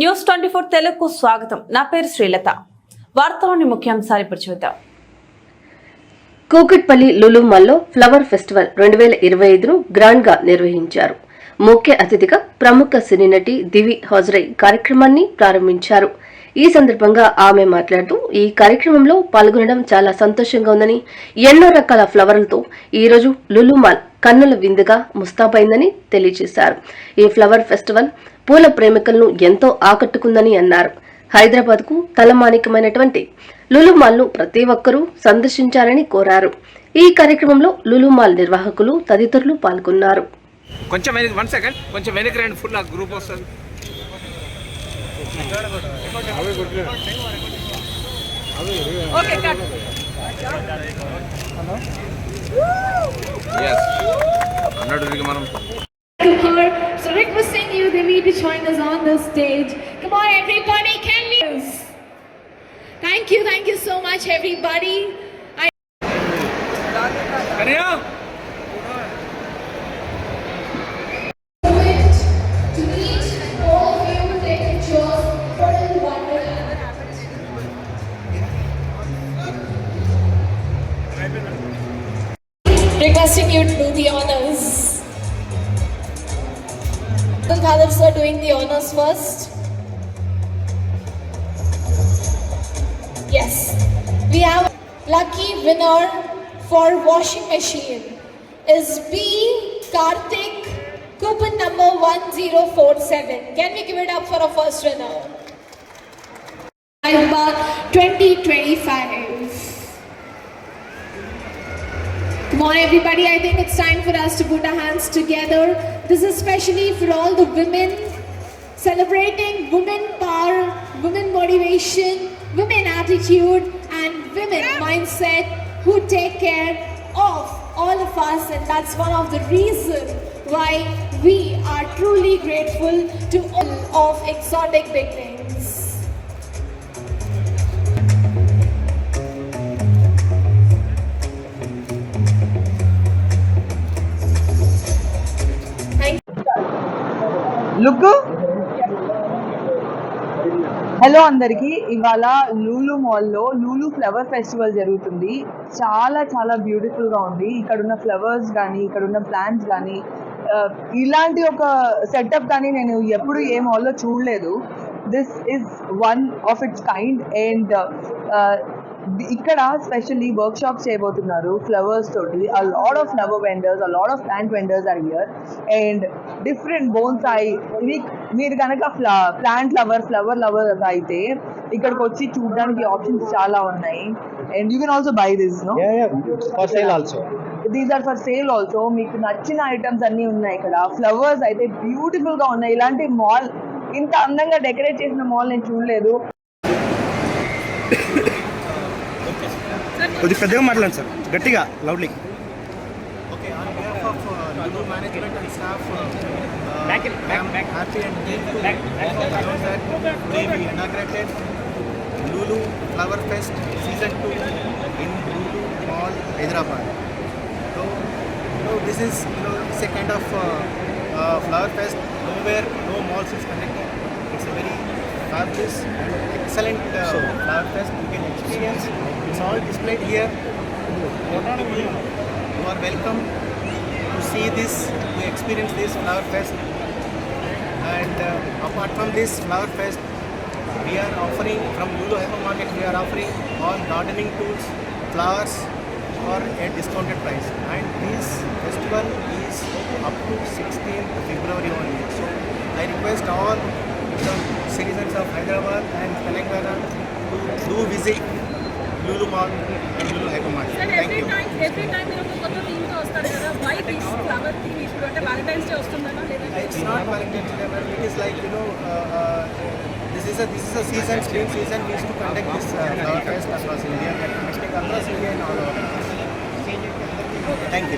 News twenty four తెలుగుకు స్వాగతం. నా పేరు శ్రీలత. వార్తలోని ముఖ్యాంశాలు ఇప్పుడు చూద్దాం. కూకట్పల్లి లులు మాల్లో ఫ్లవర్ ఫెస్టివల్ రెండు వేల ఇరవై ఐదును గ్రాండ్గా నిర్వహించారు. ముఖ్య అతిథిగా ప్రముఖ సినీ నటి దివి హాజరై కార్యక్రమాన్ని ప్రారంభించారు. ఈ సందర్భంగా ఆమె మాట్లాడుతూ ఈ కార్యక్రమంలో పాల్గొనడం చాలా సంతోషంగా ఉందని ఎన్నో రకాల ఫ్లవర్లతో ఈ రోజు కన్నుల విందుగా ముస్తాబైందని తెలియజేశారు. ఈ ఫ్లవర్ ఫెస్టివల్ పూల ప్రేమికులను ఎంతో ఆకట్టుకుందని అన్నారు. హైదరాబాద్కు తలమానికమైనటువంటి లులుమాల్ను ప్రతి ఒక్కరూ సందర్శించాలని కోరారు. ఈ కార్యక్రమంలో లులుమాల్ నిర్వాహకులు తదితరులు పాల్గొన్నారు. కొంచెం వన్ సెకండ్ కొంచెం వెనక్కి రండి ఫుల్ నాకు గ్రూప్ వస్తుంది. Okay, cut. Yes. I'm not doing it, So requesting you, they need to join us on the stage. Come on, everybody, can we? Thank you, thank you so much, everybody. Requesting you to do the honors. The fathers are doing the honors first. Yes. We have a lucky winner for washing machine is B Karthik coupon number 1047. Can we give it up for a first winner? Bar 2025. Come on, everybody. I think it's time for us to put our hands together. This is especially for all the women celebrating women power, women motivation, women attitude, and women mindset who take care of all of us. And that's one of the reasons why we are truly grateful to all of exotic beginnings. Look hello అందరికీ. ఇవాళ లూలు మాల్లో Lulu flower festival జరుగుతుంది. చాలా చాలా బ్యూటిఫుల్గా ఉంది. ఇక్కడ ఉన్న ఫ్లవర్స్ కానీ ఇక్కడ ఉన్న ప్లాంట్స్ కానీ uh, ఇలాంటి ఒక సెటప్ కానీ నేను ఎప్పుడు ఏ మాల్లో చూడలేదు. This is one of its kind and ఇక్కడ స్పెషల్లీ వర్క్ షాప్స్ చేయబోతున్నారు ఫ్లవర్స్ తోటి. A lot of flower vendors a lot of plant vendors are here and different bones అయి మీరు కనుక ఫ్ల ప్లాంట్ లవర్ ఫ్లవర్ లవర్ అయితే ఇక్కడికి వచ్చి చూడడానికి ఆప్షన్స్ చాలా ఉన్నాయి. And you can also buy this no Yeah, yeah, for sale also. These are for sale also మీకు నచ్చిన ఐటమ్స్ అన్ని ఉన్నాయి ఇక్కడ. ఫ్లవర్స్ అయితే బ్యూటిఫుల్గా ఉన్నాయి. ఇలాంటి మాల్ ఇంత అందంగా డెకరేట్ చేసిన మాల్ నేను చూడలేదు. కొద్దిగా పెద్దగా మాట్లాడండి సార్ గట్టిగా loudly uh, uh, uh, grateful to announce that today we inaugurated Lulu Flower Fest Season 2 in Lulu Mall, Hyderabad. So, you know, this is, you know, it's a kind of uh, uh, flower fest nowhere no malls is conducted. It's a very fabulous and excellent uh, flower fest you can experience. It's all displayed here. You are welcome to see this, to experience this flower fest. And uh, apart from this flower fest, we are offering from Lulu Hypermarket, we are offering all gardening tools, flowers for a discounted price. And this festival is up to 16th February only. So I request all the citizens of Hyderabad and Telangana to do visit Lulu Mall and Lulu Hypermarket. Sir Thank every you. Time every time మీరు ఒక కొత్త థీమ్తో వస్తారు కదా why this flower theme ఇప్పుడు అంటే Valentine's day వస్తుందన్నా లేదంటే It's not Valentine's Day, but it is like you know, uh, uh, this is a this is a season, spring season. We used to conduct this uh, flower fest across India, and across India and all over. Thank you.